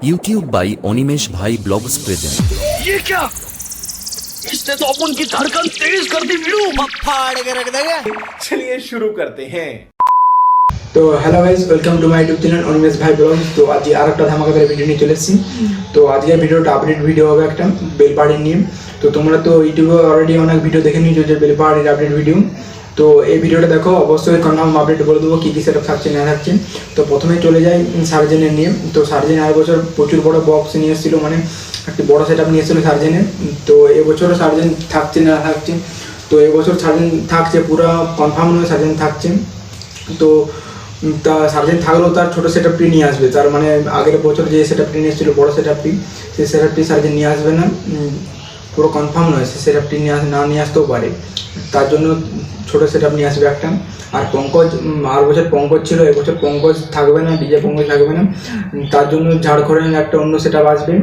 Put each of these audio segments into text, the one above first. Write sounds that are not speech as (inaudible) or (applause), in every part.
YouTube by Animesh भाई blogs present ये क्या इसने तो अपन की धड़कन तेज कर दी वीरू फाड़ के रख देगा चलिए शुरू करते हैं তো hello guys welcome to my YouTube channel Animesh ভাই ব্লগ তো আজকে আর একটা ধামাকাদার ভিডিও নিয়ে চলে এসেছি তো আজকের ভিডিওটা আপডেট ভিডিও হবে একটা বেলপাহাড়ি নিয়ে তো তোমরা তো ইউটিউবে অলরেডি অনেক ভিডিও দেখে নিয়েছো যে বেলপাহাড়ির আপডেট ভিডিও তো এই ভিডিওটা দেখো, অবশ্যই কনফার্ম আপডেট বলে দেবো কী কী সেটআপ থাকছে, না থাকছে। তো প্রথমে চলে যাই সার্জেনের নিয়ে। তো সার্জেন আর বছর প্রচুর বড় বক্স নিয়ে এসেছিল মানে একটি বড় সেটআপ নিয়ে এসেছিল সার্জেনের তো এবছরও সার্জেন থাকছে, না থাকছে। তো এবছর সার্জেন থাকছে, পুরো কনফার্ম নয় সার্জেন থাকছে। তো তা সার্জেন থাকলেও তার ছোটো সেট আপটি নিয়ে আসবে। তার মানে আগের বছর যে সেট আপটি নিয়ে এসেছিল, বড়ো সেট আপটি সেই সেট আপটি সার্জেন নিয়ে আসবে না। পুরো কনফার্ম নয়, সেই সেট আপটি না নিয়ে আসতেও পারে। তার জন্য ছোটো সেট নিয়ে আসবে একটা। আর পঙ্কজ আর বছর পঙ্কজ ছিল, এবছর পঙ্কজ থাকবে না ডিজে পঙ্কজ থাকবে না। তার জন্য ঝাড়খণ্ডের একটা অন্য সেটআপ আসবে।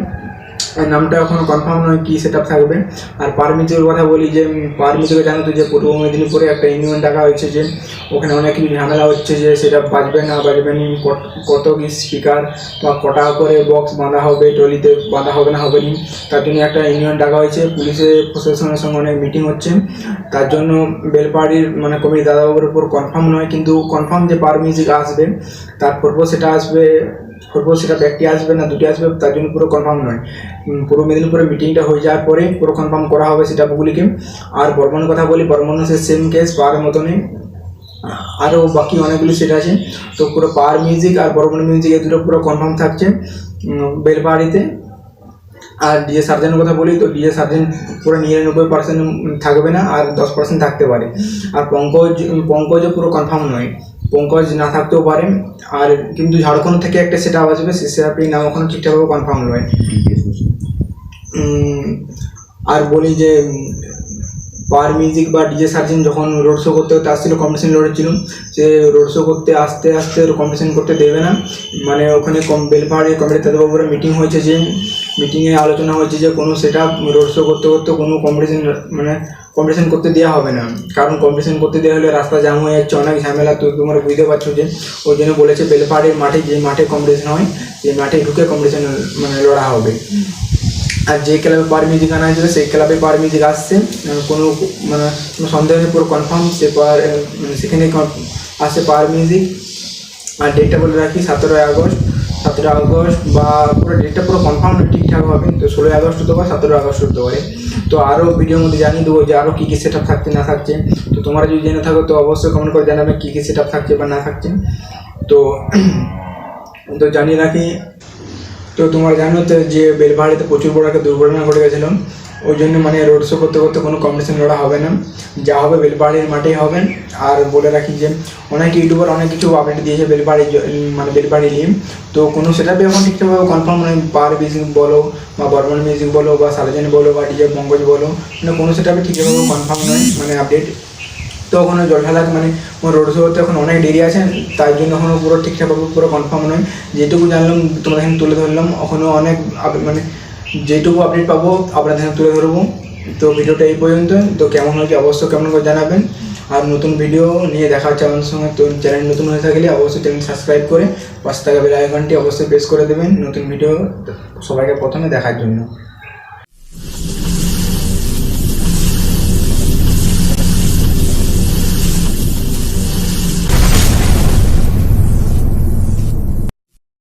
নামটা এখনও কনফার্ম নয় কি সেট থাকবে। আর পারমিটের কথা বলি যে পারমিটকে জানো তো যে পূর্ব মেদিনীপুরে একটা ইউনিয়ন ডাকা হয়েছে যে, ওখানে অনেক কিছু ঝামেলা হচ্ছে যে সেটা বাজবে না বাজবে নি, কত- কি স্পিকার বা কটা করে বক্স বাঁধা হবে টলিতে বাঁধা হবে না হবে নি, তার জন্য একটা ইউনিয়ন ডাকা হয়েছে। পুলিশের প্রশাসনের সঙ্গে অনেক মিটিং হচ্ছে। তার জন্য বেলপাহাড়ির মানে কমিটি দাদাবাবুর উপর কনফার্ম নয়, কিন্তু কনফার্ম যে পার মিউজিক আসবে, তার পূর্ব সেটা আসবে পূর্ব সেটা ব্যক্তি আসবে না, দুটি আসবে, তার জন্য পুরো কনফার্ম নয়। পূর্ব মেদিনীপুরে মিটিংটা হয়ে যাওয়ার পরে পুরো কনফার্ম করা হবে সেটা বুগুলিকে আর বর্মনের কথা বলি, বর্মনের সে সেম কেস পাওয়ার মতনই। আরও বাকি অনেকগুলি সেট আছে। তো পুরো পাওয়ার মিউজিক আর বর্মন মিউজিক এই দুটো পুরো কনফার্ম থাকছে বেলপাহাড়িতে। আর ডিএ সার্জেনের কথা বলি, তো ডিএ সার্জেন পুরো নিরানব্বই পার্সেন্ট থাকবে না, আর দশ পার্সেন্ট থাকতে পারে। আর পঙ্কজ, পঙ্কজও পুরো কনফার্ম নয়। পঙ্কজ না থাকতেও পারে। আর কিন্তু ঝাড়খণ্ড থেকে একটা সেটা আসবে সে আপনি নাম ওখানে ঠিকঠাকভাবে কনফার্ম নয় আর বলি যে পাওয়ার মিউজিক বা ডিজে সার্জেন যখন রোড শো করতে করতে আসছিল কম্পিটিশন লড়েছিল সে রোড শো করতে আসতে আসতে কম্পিটিশন করতে দেবে না। মানে ওখানে কম বেলপাহাড়ি কমিটি দাদাবাবুরা মিটিং হয়েছে যে মিটিংয়ে আলোচনা হয়েছে যে কোনো সেটা রোড শো করতে করতে কোনো কম্পিটিশন মানে কম্পিটিশন করতে দেওয়া হবে না। কারণ কম্পিটিশন করতে দেওয়া হলে রাস্তা জাম হয়ে যাচ্ছে, অনেক ঝামেলা। তো তোমরা বুঝতে পারছ যে ওই জন্য বলেছে বেলপাহাড়ির মাঠে যে মাঠে কম্পিটিশন হয় সেই মাঠে ঢুকে কম্পিটিশন মানে লড়া হবে। আর যে ক্লাবে পার মিউজিক আনা হয়েছিল, সেই ক্লাবে পার মিউজিক আসছে কোনো মানে কোনো সন্দেহ নেই, পুরো কনফার্ম সে পার মানে সেখানে আসছে পার মিউজিক আর ডেটটা বলে রাখি, সতেরোই আগস্ট। সতেরোই আগস্ট বা পুরো ডেটটা পুরো কনফার্ম ঠিকঠাক হবে তো ষোলোই আগস্ট হতে পারে, সতেরোই আগস্ট হতে পারে। তো আরও ভিডিওর মধ্যে জানিয়ে দেবো যে আরও কী কী সেট আপ থাকছে, না থাকছে। তো তোমরা যদি জেনে থাকো, তো অবশ্যই কমেন্ট করে জানাবে কী কী সেট আপ থাকছে বা না থাকছে। তো (clears throat) তো জানিয়ে রাখি তো তোমরা জানো তো যে বেলপাহাড়িতে প্রচুর বড় একটা দুর্ঘটনা ঘটে গেছিল। ওই জন্য মানে রোড শো করতে করতে কোনো কম্পিটিশন লড়া হবে না। যা হবে বেলপাহাড়ির মাঠেই হবে। আর বলে রাখি যে, অনেক ইউটিউবার অনেক কিছু আপডেট দিয়েছে বেলপাহাড়ি মানে বেলপাহাড়ি নিয়ে। তো কোনো সেটাপে এখন ঠিকঠাকভাবে কনফার্ম নয় পার মিউজিক বলো বা বর্মন মিউজিক বলো বা সারাজান বলো বা ডিজে পঙ্কজ বলো। মানে কোনো সেটাপে ঠিকঠাকভাবে কনফার্ম নয়। মানে আপডেট তো ওখানে জল ঢালা মানে রোড শো এখন অনেক দেরি আছে, তাই জন্য এখনও পুরো ঠিকঠাকভাবে পুরো কনফার্ম নয় যেটুকু জানলাম, তোমাদের এখানে তুলে ধরলাম, এখনও অনেক মানে যেটুকু আপডেট পাবো, আপনাদের এখানে তুলে ধরবো। তো ভিডিওটা এই পর্যন্ত, তো কেমন হয়েছে অবশ্যই কেমন করে জানাবেন। আর নতুন ভিডিও নিয়ে দেখা হচ্ছে আমাদের সঙ্গে, তো চ্যানেল নতুন হয়ে থাকলে অবশ্যই চ্যানেল সাবস্ক্রাইব করে, পাশে থাকা বেল আইকনটি অবশ্যই প্রেস করে দেবেন, নতুন ভিডিও সবাইকে প্রথমে দেখার জন্য।